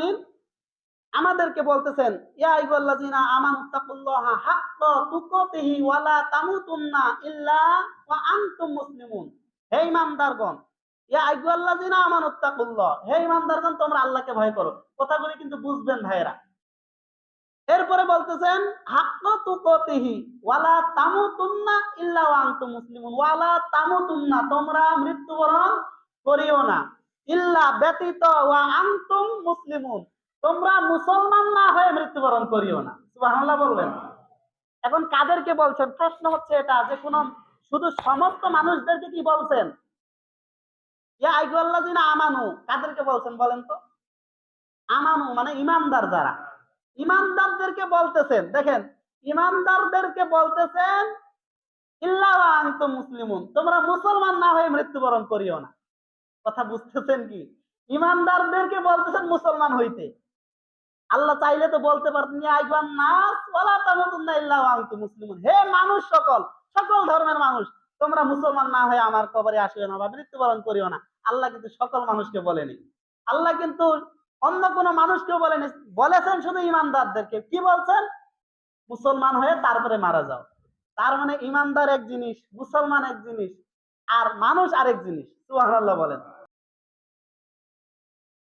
আলামিন আমাদেরকে বলতেছেন হে ইমানদারগণ, ইয়া হে ইমানদারগণ, তোমরা আল্লাহকে ভয় করো। কথাগুলি কিন্তু বুঝবেন ভাইয়েরা। এরপরে বলতেছেন ইল্লা ওয়া মুসলিমুন। তোমরা মৃত্যুবরণ করিও না। ইল্লা ব্যতীত ওয়া আনতুম মুসলিমুন। তোমরা মুসলমান না হয়ে মৃত্যুবরণ করিও না। সুবহানাল্লাহ বলবেন। এখন কাদেরকে বলছেন? প্রশ্ন হচ্ছে এটা যে কোন শুধু সমস্ত মানুষদেরকে কি বলছেন? ইয়া আইয়ুহাল্লাযিনা আমানু। কাদেরকে বলছেন বলেন তো? আমানু মানে ইমানদার যারা। ইমানদারদেরকে বলতেছেন, দেখেন, ইমানদারদেরকে বলতেছেন, ইল্লা ওয়া আনতুম মুসলিমুন। তোমরা মুসলমান না হয়ে মৃত্যুবরণ করিও না। কথা বুঝতেছেন কি? ইমানদারদেরকে বলতেছেন মুসলমান হইতে। আল্লাহ চাইলে তো বলতে পারতেন হে মানুষ সকল সকল ধর্মের মানুষ, তোমরা মুসলমান না হয়ে আমার কবরে আসিও না বা মৃত্যুবরণ করিও না। আল্লাহ কিন্তু সকল মানুষকে বলেনি। আল্লাহ কিন্তু অন্য কোন মানুষকেও বলেনি। বলেছেন শুধু ইমানদারদেরকে। কি বলছেন? মুসলমান হয়ে তারপরে মারা যাও। তার মানে ইমানদার এক জিনিস, মুসলমান এক জিনিস। আর মানুষ আরেক জিনিস। বলেন।